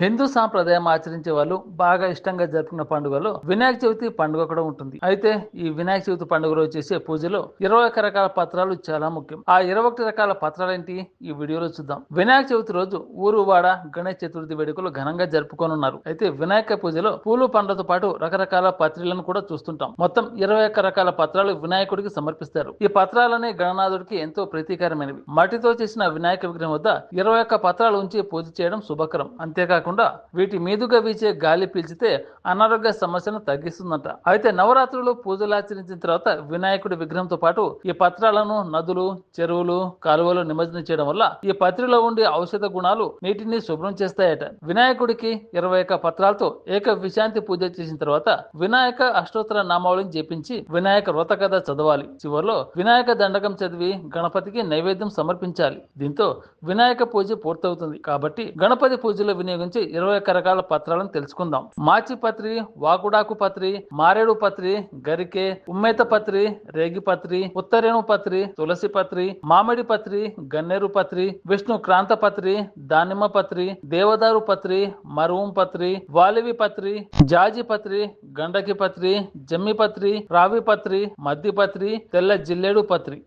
హిందూ సాంప్రదాయం ఆచరించే వాళ్ళు బాగా ఇష్టంగా జరుపుకున్న పండుగలో వినాయక చవితి పండుగ కూడా ఉంటుంది. అయితే ఈ వినాయక చవితి పండుగ రోజు చేసే పూజలో ఇరవై ఒక్క రకాల పత్రాలు చాలా ముఖ్యం. ఆ ఇరవై ఒకటి రకాల పత్రాలు ఏంటి? ఈ వీడియోలో చూద్దాం. వినాయక చవితి రోజు ఊరు వాడ గణేష్ చతుర్థి వేడుకలు ఘనంగా జరుపుకోనున్నారు. అయితే వినాయక పూజలో పూలు పండ్లతో పాటు రకరకాల పత్రిలను కూడా చూస్తుంటాం. మొత్తం ఇరవై ఒక్క రకాల పత్రాలు వినాయకుడికి సమర్పిస్తారు. ఈ పత్రాలనే గణనాథుడికి ఎంతో ప్రతీకారమైనవి. మట్టితో చేసిన వినాయక విగ్రహం వద్ద ఇరవై ఒక్క పత్రాలు ఉంచి పూజ చేయడం శుభకరం. అంతేకాకుండా వీటి మీదుగా వీచే గాలి పీల్చితే అనారోగ్య సమస్యను తగ్గిస్తుందంట. అయితే నవరాత్రులు పూజలు ఆచరించిన తర్వాత వినాయకుడి విగ్రహంతో పాటు ఈ పత్రాలను నదులు చెరువులు కాలువలు నిమజ్జనం చేయడం వల్ల ఈ పత్రిలో ఉండే ఔషధ గుణాలు నీటిని శుభ్రం చేస్తాయట. వినాయకుడికి ఇరవై ఒక్క పత్రాలతో ఏక విశాంతి పూజ చేసిన తర్వాత వినాయక అష్టోత్తర నామావళిని జపించి వినాయక వ్రత కథ చదవాలి. చివరిలో వినాయక దండకం చదివి గణపతికి నైవేద్యం సమర్పించాలి. దీంతో వినాయక పూజ పూర్తవుతుంది. కాబట్టి గణపతి పూజలో వినియోగించి ఇరవై ఒక్క రకాల పత్రాలను తెలుసుకుందాం. మాచి పత్రి వాగుడాకు పత్రి మారేడు పత్రి గరికే ఉమ్మేత పత్రి రేగి పత్రి ఉత్తరేణు పత్రి తులసి పత్రి మామిడి పత్రి గన్నేరు పత్రి విష్ణు క్రాంత పత్రి దానిమ్మ పత్రి దేవదారు పత్రి మరువం పత్రి వాలివి పత్రి జాజి పత్రి గండకి పత్రి జమ్మి పత్రి రావి పత్రి మద్ది పత్రి తెల్ల జిల్లేడు పత్రి.